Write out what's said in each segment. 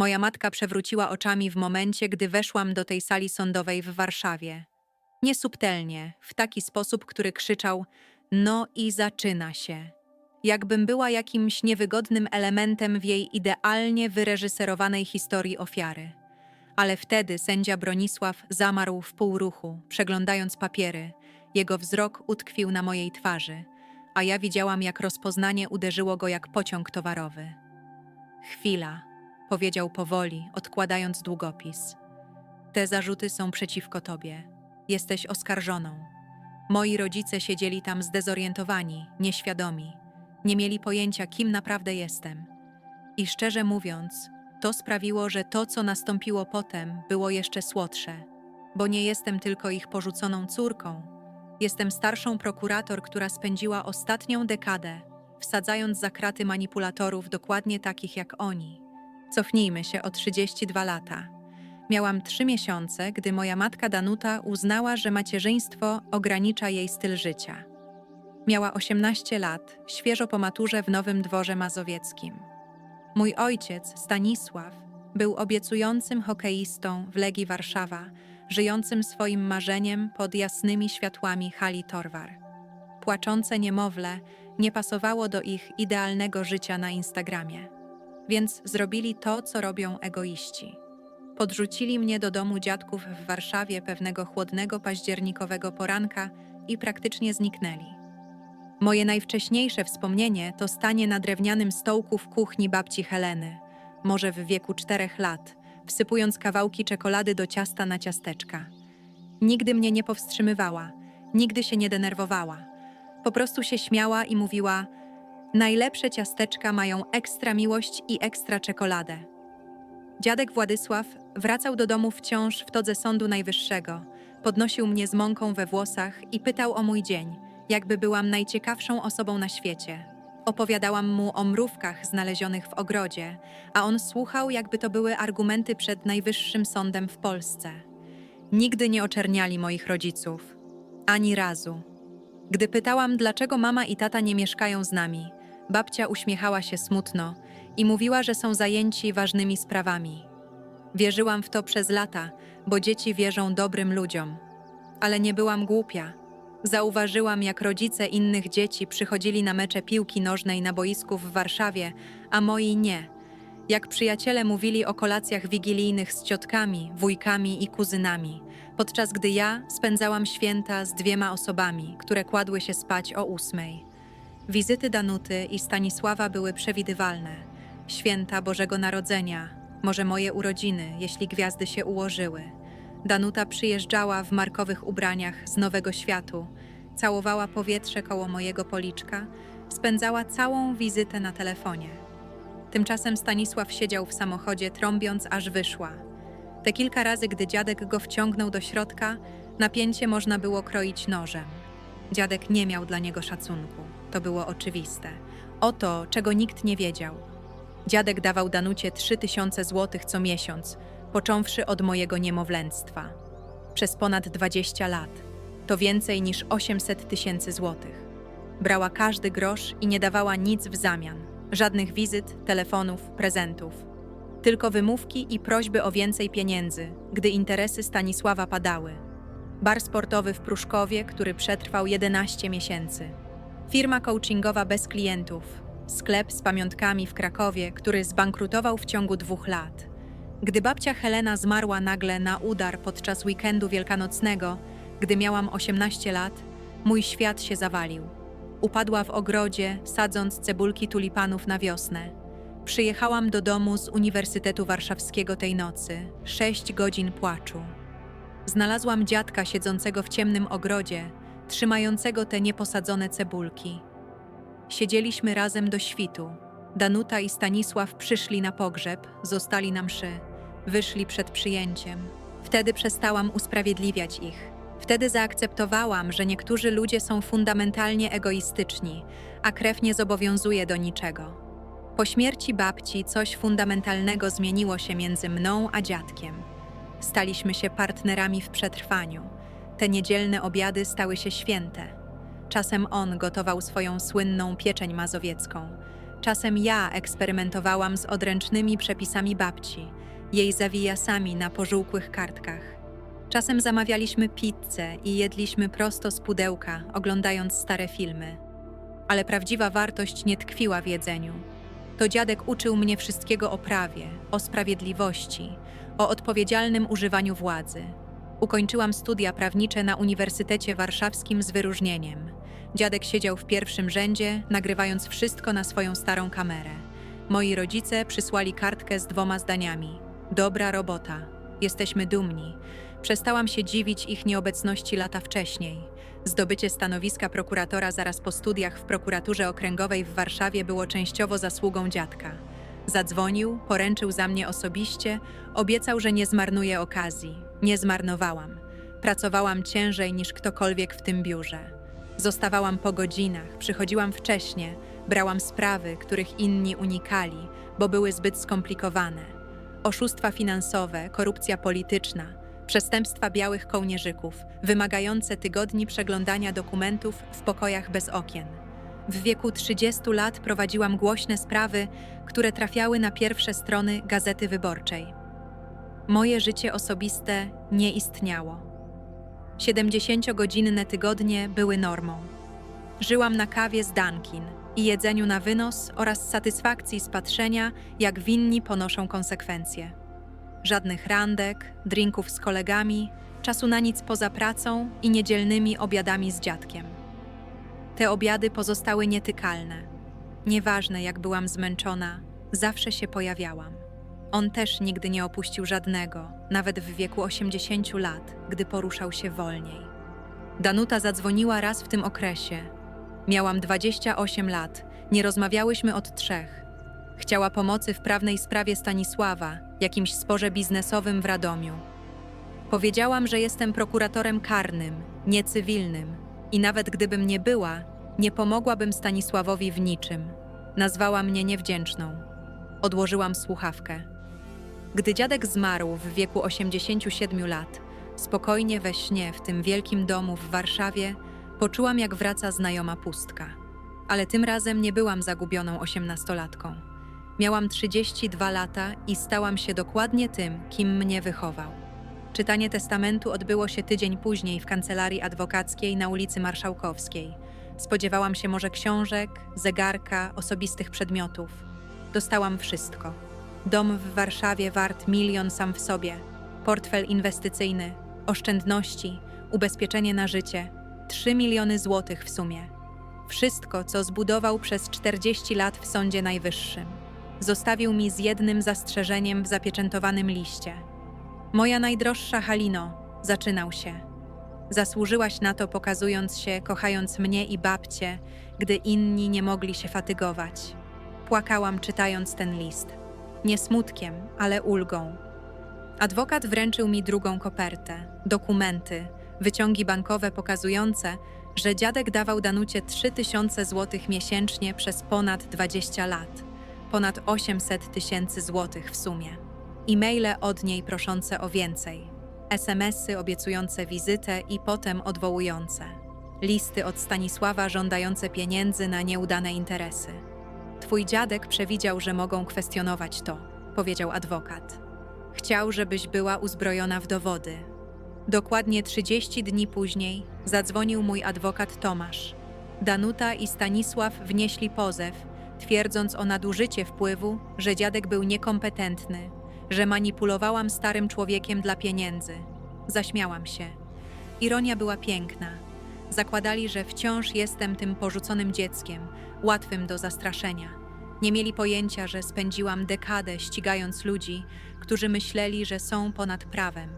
Moja matka przewróciła oczami w momencie, gdy weszłam do tej sali sądowej w Warszawie. Niesubtelnie, w taki sposób, który krzyczał: No i zaczyna się. Jakbym była jakimś niewygodnym elementem w jej idealnie wyreżyserowanej historii ofiary. Ale wtedy sędzia Bronisław zamarł w półruchu, przeglądając papiery. Jego wzrok utkwił na mojej twarzy, a ja widziałam, jak rozpoznanie uderzyło go jak pociąg towarowy. Chwila, powiedział powoli, odkładając długopis. Te zarzuty są przeciwko tobie. Jesteś oskarżoną. Moi rodzice siedzieli tam zdezorientowani, nieświadomi. Nie mieli pojęcia, kim naprawdę jestem. I szczerze mówiąc, to sprawiło, że to, co nastąpiło potem, było jeszcze słodsze, bo nie jestem tylko ich porzuconą córką. Jestem starszą prokurator, która spędziła ostatnią dekadę, wsadzając za kraty manipulatorów dokładnie takich jak oni. Cofnijmy się o 32 lata. Miałam trzy miesiące, gdy moja matka Danuta uznała, że macierzyństwo ogranicza jej styl życia. Miała 18 lat, świeżo po maturze w Nowym Dworze Mazowieckim. Mój ojciec, Stanisław, był obiecującym hokeistą w Legii Warszawa, żyjącym swoim marzeniem pod jasnymi światłami hali Torwar. Płaczące niemowlę nie pasowało do ich idealnego życia na Instagramie, więc zrobili to, co robią egoiści. Podrzucili mnie do domu dziadków w Warszawie pewnego chłodnego październikowego poranka i praktycznie zniknęli. Moje najwcześniejsze wspomnienie to stanie na drewnianym stołku w kuchni babci Heleny, może w wieku czterech lat, wsypując kawałki czekolady do ciasta na ciasteczka. Nigdy mnie nie powstrzymywała, nigdy się nie denerwowała. Po prostu się śmiała i mówiła: Najlepsze ciasteczka mają ekstra miłość i ekstra czekoladę. Dziadek Władysław wracał do domu wciąż w todze Sądu Najwyższego, podnosił mnie z mąką we włosach i pytał o mój dzień, jakby byłam najciekawszą osobą na świecie. Opowiadałam mu o mrówkach znalezionych w ogrodzie, a on słuchał, jakby to były argumenty przed Najwyższym Sądem w Polsce. Nigdy nie oczerniali moich rodziców. Ani razu. Gdy pytałam, dlaczego mama i tata nie mieszkają z nami, babcia uśmiechała się smutno i mówiła, że są zajęci ważnymi sprawami. Wierzyłam w to przez lata, bo dzieci wierzą dobrym ludziom. Ale nie byłam głupia. Zauważyłam, jak rodzice innych dzieci przychodzili na mecze piłki nożnej na boisku w Warszawie, a moi nie. Jak przyjaciele mówili o kolacjach wigilijnych z ciotkami, wujkami i kuzynami, podczas gdy ja spędzałam święta z dwiema osobami, które kładły się spać o ósmej. Wizyty Danuty i Stanisława były przewidywalne. Święta Bożego Narodzenia, może moje urodziny, jeśli gwiazdy się ułożyły. Danuta przyjeżdżała w markowych ubraniach z Nowego Światu, całowała powietrze koło mojego policzka, spędzała całą wizytę na telefonie. Tymczasem Stanisław siedział w samochodzie, trąbiąc, aż wyszła. Te kilka razy, gdy dziadek go wciągnął do środka, napięcie można było kroić nożem. Dziadek nie miał dla niego szacunku. To było oczywiste. Oto, czego nikt nie wiedział. Dziadek dawał Danucie trzy tysiące złotych co miesiąc, począwszy od mojego niemowlęctwa. Przez ponad 20 lat. To więcej niż 800 tysięcy złotych. Brała każdy grosz i nie dawała nic w zamian. Żadnych wizyt, telefonów, prezentów. Tylko wymówki i prośby o więcej pieniędzy, gdy interesy Stanisława padały. Bar sportowy w Pruszkowie, który przetrwał 11 miesięcy. Firma coachingowa bez klientów. Sklep z pamiątkami w Krakowie, który zbankrutował w ciągu dwóch lat. Gdy babcia Helena zmarła nagle na udar podczas weekendu wielkanocnego, gdy miałam 18 lat, mój świat się zawalił. Upadła w ogrodzie, sadząc cebulki tulipanów na wiosnę. Przyjechałam do domu z Uniwersytetu Warszawskiego tej nocy. Sześć godzin płaczu. Znalazłam dziadka siedzącego w ciemnym ogrodzie, trzymającego te nieposadzone cebulki. Siedzieliśmy razem do świtu. Danuta i Stanisław przyszli na pogrzeb, zostali na mszy, wyszli przed przyjęciem. Wtedy przestałam usprawiedliwiać ich. Wtedy zaakceptowałam, że niektórzy ludzie są fundamentalnie egoistyczni, a krew nie zobowiązuje do niczego. Po śmierci babci coś fundamentalnego zmieniło się między mną a dziadkiem. Staliśmy się partnerami w przetrwaniu. Te niedzielne obiady stały się święte. Czasem on gotował swoją słynną pieczeń mazowiecką. Czasem ja eksperymentowałam z odręcznymi przepisami babci, jej zawijasami na pożółkłych kartkach. Czasem zamawialiśmy pizzę i jedliśmy prosto z pudełka, oglądając stare filmy. Ale prawdziwa wartość nie tkwiła w jedzeniu. To dziadek uczył mnie wszystkiego o prawie, o sprawiedliwości, o odpowiedzialnym używaniu władzy. Ukończyłam studia prawnicze na Uniwersytecie Warszawskim z wyróżnieniem. Dziadek siedział w pierwszym rzędzie, nagrywając wszystko na swoją starą kamerę. Moi rodzice przysłali kartkę z dwoma zdaniami: Dobra robota, jesteśmy dumni. Przestałam się dziwić ich nieobecności lata wcześniej. Zdobycie stanowiska prokuratora zaraz po studiach w prokuraturze okręgowej w Warszawie było częściowo zasługą dziadka. Zadzwonił, poręczył za mnie osobiście, obiecał, że nie zmarnuję okazji. Nie zmarnowałam. Pracowałam ciężej niż ktokolwiek w tym biurze. Zostawałam po godzinach, przychodziłam wcześnie, brałam sprawy, których inni unikali, bo były zbyt skomplikowane. Oszustwa finansowe, korupcja polityczna, przestępstwa białych kołnierzyków, wymagające tygodni przeglądania dokumentów w pokojach bez okien. W wieku 30 lat prowadziłam głośne sprawy, które trafiały na pierwsze strony Gazety Wyborczej. Moje życie osobiste nie istniało. 70-godzinne tygodnie były normą. Żyłam na kawie z Dunkin i jedzeniu na wynos oraz satysfakcji z patrzenia, jak winni ponoszą konsekwencje. Żadnych randek, drinków z kolegami, czasu na nic poza pracą i niedzielnymi obiadami z dziadkiem. Te obiady pozostały nietykalne. Nieważne, jak byłam zmęczona, zawsze się pojawiałam. On też nigdy nie opuścił żadnego, nawet w wieku 80 lat, gdy poruszał się wolniej. Danuta zadzwoniła raz w tym okresie. Miałam 28 lat, nie rozmawiałyśmy od trzech. Chciała pomocy w prawnej sprawie Stanisława, jakimś sporze biznesowym w Radomiu. Powiedziałam, że jestem prokuratorem karnym, nie cywilnym i nawet gdybym nie była, nie pomogłabym Stanisławowi w niczym. Nazwała mnie niewdzięczną. Odłożyłam słuchawkę. Gdy dziadek zmarł w wieku 87 lat, spokojnie we śnie w tym wielkim domu w Warszawie, poczułam, jak wraca znajoma pustka. Ale tym razem nie byłam zagubioną osiemnastolatką. Miałam 32 lata i stałam się dokładnie tym, kim mnie wychował. Czytanie testamentu odbyło się tydzień później w kancelarii adwokackiej na ulicy Marszałkowskiej. Spodziewałam się może książek, zegarka, osobistych przedmiotów. Dostałam wszystko. Dom w Warszawie wart milion sam w sobie, portfel inwestycyjny, oszczędności, ubezpieczenie na życie, 3 miliony złotych w sumie. Wszystko, co zbudował przez 40 lat w Sądzie Najwyższym. Zostawił mi z jednym zastrzeżeniem w zapieczętowanym liście. Moja najdroższa Halino, zaczynał się. Zasłużyłaś na to, pokazując się, kochając mnie i babcię, gdy inni nie mogli się fatygować. Płakałam, czytając ten list. Nie smutkiem, ale ulgą. Adwokat wręczył mi drugą kopertę, dokumenty, wyciągi bankowe pokazujące, że dziadek dawał Danucie 3000 złotych miesięcznie przez ponad 20 lat, ponad 800 tysięcy złotych w sumie. E-maile od niej proszące o więcej, SMS-y obiecujące wizytę i potem odwołujące, listy od Stanisława żądające pieniędzy na nieudane interesy. Twój dziadek przewidział, że mogą kwestionować to, powiedział adwokat. Chciał, żebyś była uzbrojona w dowody. Dokładnie 30 dni później zadzwonił mój adwokat Tomasz. Danuta i Stanisław wnieśli pozew, twierdząc o nadużycie wpływu, że dziadek był niekompetentny, że manipulowałam starym człowiekiem dla pieniędzy. Zaśmiałam się. Ironia była piękna. Zakładali, że wciąż jestem tym porzuconym dzieckiem, łatwym do zastraszenia. Nie mieli pojęcia, że spędziłam dekadę ścigając ludzi, którzy myśleli, że są ponad prawem.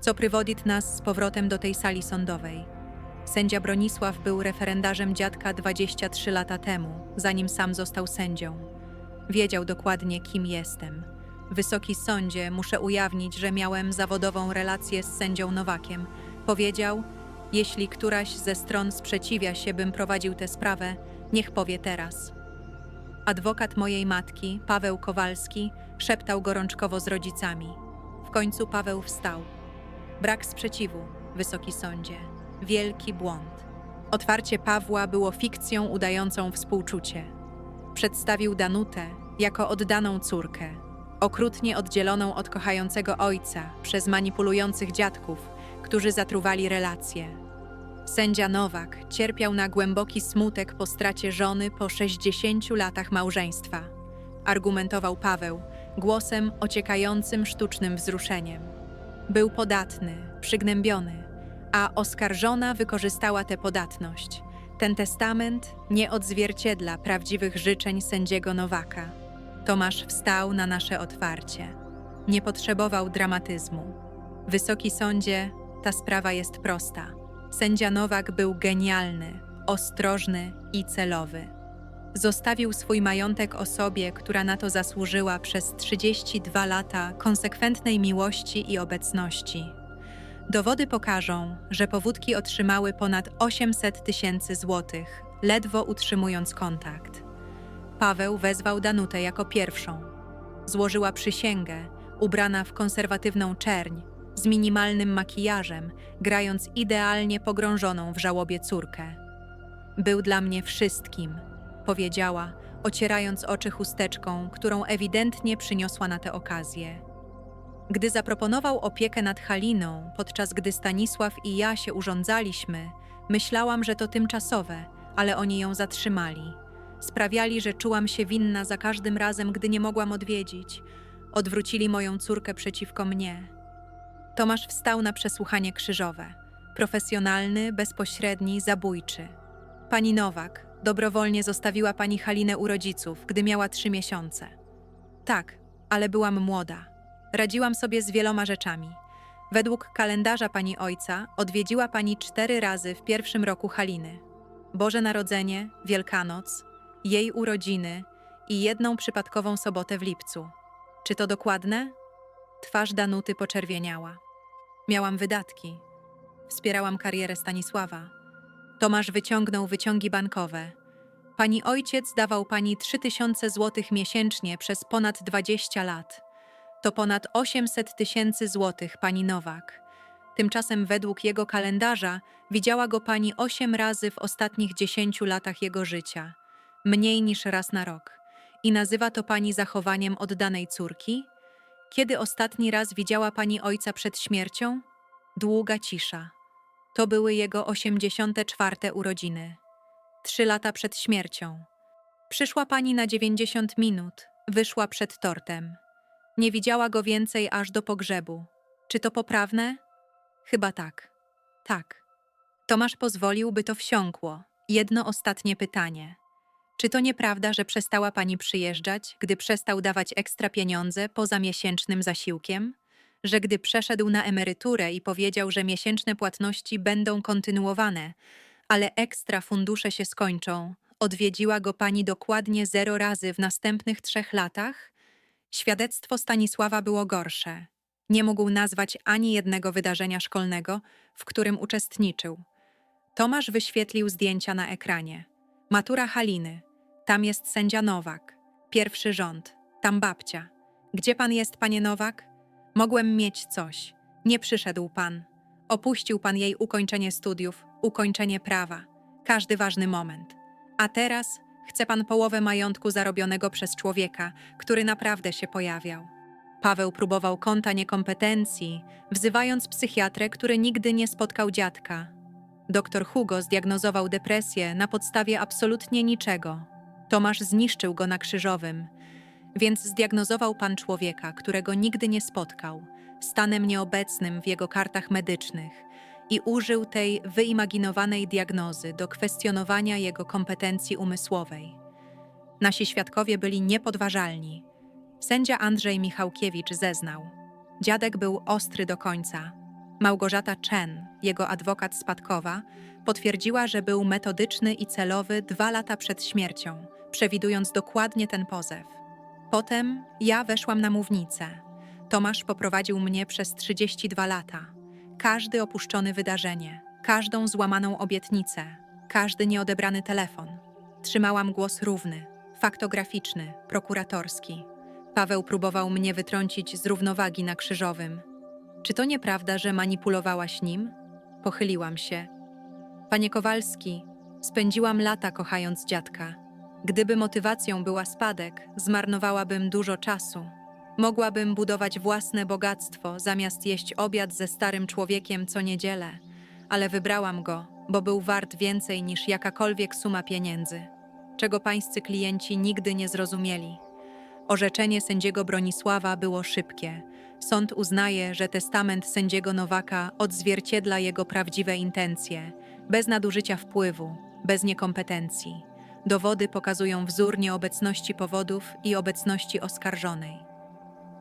Co prywodit nas z powrotem do tej sali sądowej. Sędzia Bronisław był referendarzem dziadka 23 lata temu, zanim sam został sędzią. Wiedział dokładnie, kim jestem. Wysoki sądzie, muszę ujawnić, że miałem zawodową relację z sędzią Nowakiem. Powiedział, jeśli któraś ze stron sprzeciwia się, bym prowadził tę sprawę, niech powie teraz. Adwokat mojej matki, Paweł Kowalski, szeptał gorączkowo z rodzicami. W końcu Paweł wstał. Brak sprzeciwu, wysoki sądzie. Wielki błąd. Otwarcie Pawła było fikcją udającą współczucie. Przedstawił Danutę jako oddaną córkę, okrutnie oddzieloną od kochającego ojca przez manipulujących dziadków, którzy zatruwali relacje. Sędzia Nowak cierpiał na głęboki smutek po stracie żony po 60 latach małżeństwa. Argumentował Paweł głosem ociekającym sztucznym wzruszeniem. Był podatny, przygnębiony, a oskarżona wykorzystała tę podatność. Ten testament nie odzwierciedla prawdziwych życzeń sędziego Nowaka. Tomasz wstał na nasze otwarcie. Nie potrzebował dramatyzmu. Wysoki sądzie, ta sprawa jest prosta. Sędzia Nowak był genialny, ostrożny i celowy. Zostawił swój majątek osobie, która na to zasłużyła przez 32 lata konsekwentnej miłości i obecności. Dowody pokażą, że powódki otrzymały ponad 800 tysięcy złotych, ledwo utrzymując kontakt. Paweł wezwał Danutę jako pierwszą. Złożyła przysięgę, ubrana w konserwatywną czerń, z minimalnym makijażem, grając idealnie pogrążoną w żałobie córkę. Był dla mnie wszystkim, powiedziała, ocierając oczy chusteczką, którą ewidentnie przyniosła na tę okazję. Gdy zaproponował opiekę nad Haliną, podczas gdy Stanisław i ja się urządzaliśmy, myślałam, że to tymczasowe, ale oni ją zatrzymali. Sprawiali, że czułam się winna za każdym razem, gdy nie mogłam odwiedzić. Odwrócili moją córkę przeciwko mnie. Tomasz wstał na przesłuchanie krzyżowe. Profesjonalny, bezpośredni, zabójczy. Pani Nowak dobrowolnie zostawiła pani Halinę u rodziców, gdy miała trzy miesiące. Tak, ale byłam młoda. Radziłam sobie z wieloma rzeczami. Według kalendarza pani ojca odwiedziła pani cztery razy w pierwszym roku Haliny. Boże Narodzenie, Wielkanoc, jej urodziny i jedną przypadkową sobotę w lipcu. Czy to dokładne? Twarz Danuty poczerwieniała. Miałam wydatki. Wspierałam karierę Stanisława. Tomasz wyciągnął wyciągi bankowe. Pani ojciec dawał pani 3000 złotych miesięcznie przez ponad 20 lat. To ponad 800 tysięcy złotych, pani Nowak. Tymczasem według jego kalendarza widziała go pani osiem razy w ostatnich 10 latach jego życia, mniej niż raz na rok. I nazywa to pani zachowaniem oddanej córki? Kiedy ostatni raz widziała pani ojca przed śmiercią? Długa cisza. To były jego 84 urodziny. Trzy lata przed śmiercią. Przyszła pani na 90 minut, wyszła przed tortem. Nie widziała go więcej aż do pogrzebu. Czy to poprawne? Chyba tak. Tak. Tomasz pozwolił, by to wsiąkło. Jedno ostatnie pytanie. Czy to nieprawda, że przestała pani przyjeżdżać, gdy przestał dawać ekstra pieniądze poza miesięcznym zasiłkiem? Że gdy przeszedł na emeryturę i powiedział, że miesięczne płatności będą kontynuowane, ale ekstra fundusze się skończą, odwiedziła go pani dokładnie zero razy w następnych trzech latach? Świadectwo Stanisława było gorsze. Nie mógł nazwać ani jednego wydarzenia szkolnego, w którym uczestniczył. Tomasz wyświetlił zdjęcia na ekranie. Matura Haliny. Tam jest sędzia Nowak. Pierwszy rząd. Tam babcia. Gdzie pan jest, panie Nowak? Mogłem mieć coś. Nie przyszedł pan. Opuścił pan jej ukończenie studiów, ukończenie prawa. Każdy ważny moment. A teraz chce pan połowę majątku zarobionego przez człowieka, który naprawdę się pojawiał. Paweł próbował kąta niekompetencji, wzywając psychiatrę, który nigdy nie spotkał dziadka. Doktor Hugo zdiagnozował depresję na podstawie absolutnie niczego. Tomasz zniszczył go na krzyżowym, więc zdiagnozował pan człowieka, którego nigdy nie spotkał, stanem nieobecnym w jego kartach medycznych i użył tej wyimaginowanej diagnozy do kwestionowania jego kompetencji umysłowej. Nasi świadkowie byli niepodważalni. Sędzia Andrzej Michałkiewicz zeznał. Dziadek był ostry do końca. Małgorzata Chen, jego adwokat spadkowa, potwierdziła, że był metodyczny i celowy dwa lata przed śmiercią, przewidując dokładnie ten pozew. Potem ja weszłam na mównicę. Tomasz poprowadził mnie przez 32 lata. Każdy opuszczony wydarzenie, każdą złamaną obietnicę, każdy nieodebrany telefon. Trzymałam głos równy, faktograficzny, prokuratorski. Paweł próbował mnie wytrącić z równowagi na krzyżowym. Czy to nieprawda, że manipulowałaś nim? Pochyliłam się. Panie Kowalski, spędziłam lata kochając dziadka. Gdyby motywacją była spadek, zmarnowałabym dużo czasu. Mogłabym budować własne bogactwo, zamiast jeść obiad ze starym człowiekiem co niedzielę, ale wybrałam go, bo był wart więcej niż jakakolwiek suma pieniędzy, czego pańscy klienci nigdy nie zrozumieli. Orzeczenie sędziego Bronisława było szybkie. Sąd uznaje, że testament sędziego Nowaka odzwierciedla jego prawdziwe intencje, bez nadużycia wpływu, bez niekompetencji. Dowody pokazują wzór nieobecności powodów i obecności oskarżonej.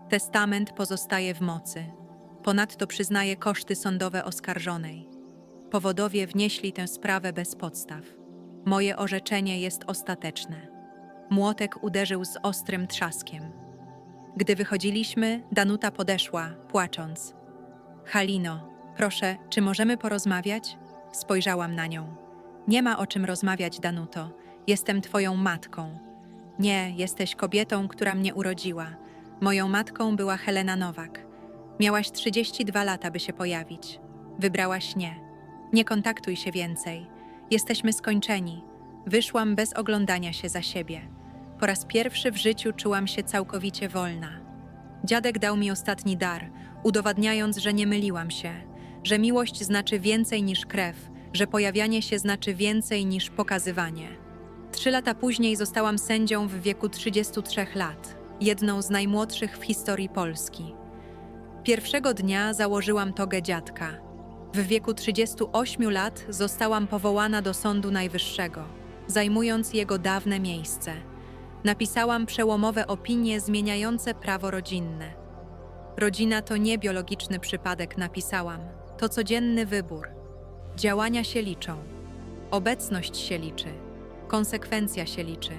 Testament pozostaje w mocy. Ponadto przyznaje koszty sądowe oskarżonej. Powodowie wnieśli tę sprawę bez podstaw. Moje orzeczenie jest ostateczne. Młotek uderzył z ostrym trzaskiem. Gdy wychodziliśmy, Danuta podeszła, płacząc. Halino, proszę, czy możemy porozmawiać? Spojrzałam na nią. Nie ma o czym rozmawiać, Danuto. Jestem twoją matką. Nie, jesteś kobietą, która mnie urodziła. Moją matką była Helena Nowak. Miałaś 32 lata, by się pojawić. Wybrałaś nie. Nie kontaktuj się więcej. Jesteśmy skończeni. Wyszłam bez oglądania się za siebie. Po raz pierwszy w życiu czułam się całkowicie wolna. Dziadek dał mi ostatni dar, udowadniając, że nie myliłam się, że miłość znaczy więcej niż krew, że pojawianie się znaczy więcej niż pokazywanie. Trzy lata później zostałam sędzią w wieku 33 lat, jedną z najmłodszych w historii Polski. Pierwszego dnia założyłam togę dziadka. W wieku 38 lat zostałam powołana do Sądu Najwyższego, zajmując jego dawne miejsce. Napisałam przełomowe opinie zmieniające prawo rodzinne. Rodzina to nie biologiczny przypadek, napisałam. To codzienny wybór. Działania się liczą. Obecność się liczy. Konsekwencja się liczy.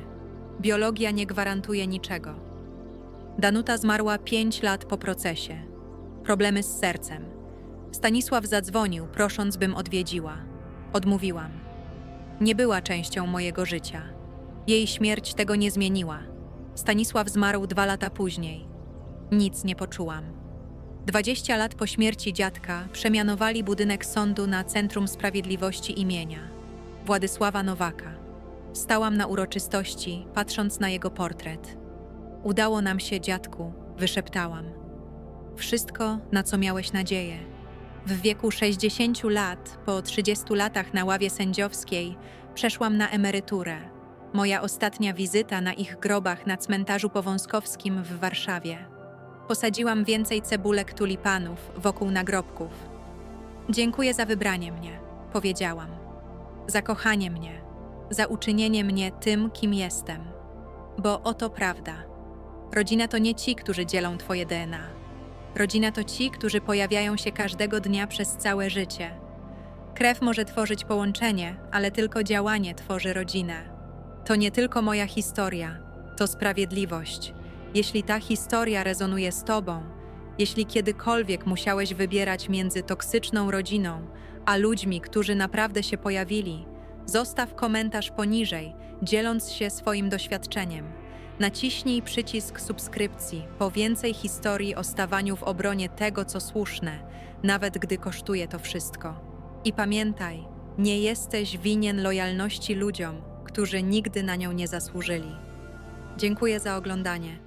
Biologia nie gwarantuje niczego. Danuta zmarła pięć lat po procesie. Problemy z sercem. Stanisław zadzwonił, prosząc, bym odwiedziła. Odmówiłam. Nie była częścią mojego życia. Jej śmierć tego nie zmieniła. Stanisław zmarł dwa lata później. Nic nie poczułam. Dwadzieścia lat po śmierci dziadka przemianowali budynek sądu na Centrum Sprawiedliwości imienia Władysława Nowaka. Stałam na uroczystości, patrząc na jego portret. Udało nam się, dziadku, wyszeptałam. Wszystko, na co miałeś nadzieję. W wieku 60 lat, po 30 latach na ławie sędziowskiej, przeszłam na emeryturę. Moja ostatnia wizyta na ich grobach na cmentarzu powązkowskim w Warszawie. Posadziłam więcej cebulek tulipanów wokół nagrobków. Dziękuję za wybranie mnie, powiedziałam. Za kochanie mnie, za uczynienie mnie tym, kim jestem. Bo oto prawda. Rodzina to nie ci, którzy dzielą twoje DNA. Rodzina to ci, którzy pojawiają się każdego dnia przez całe życie. Krew może tworzyć połączenie, ale tylko działanie tworzy rodzinę. To nie tylko moja historia, to sprawiedliwość. Jeśli ta historia rezonuje z tobą, jeśli kiedykolwiek musiałeś wybierać między toksyczną rodziną a ludźmi, którzy naprawdę się pojawili, zostaw komentarz poniżej, dzieląc się swoim doświadczeniem. Naciśnij przycisk subskrypcji po więcej historii o stawaniu w obronie tego, co słuszne, nawet gdy kosztuje to wszystko. I pamiętaj, nie jesteś winien lojalności ludziom, którzy nigdy na nią nie zasłużyli. Dziękuję za oglądanie.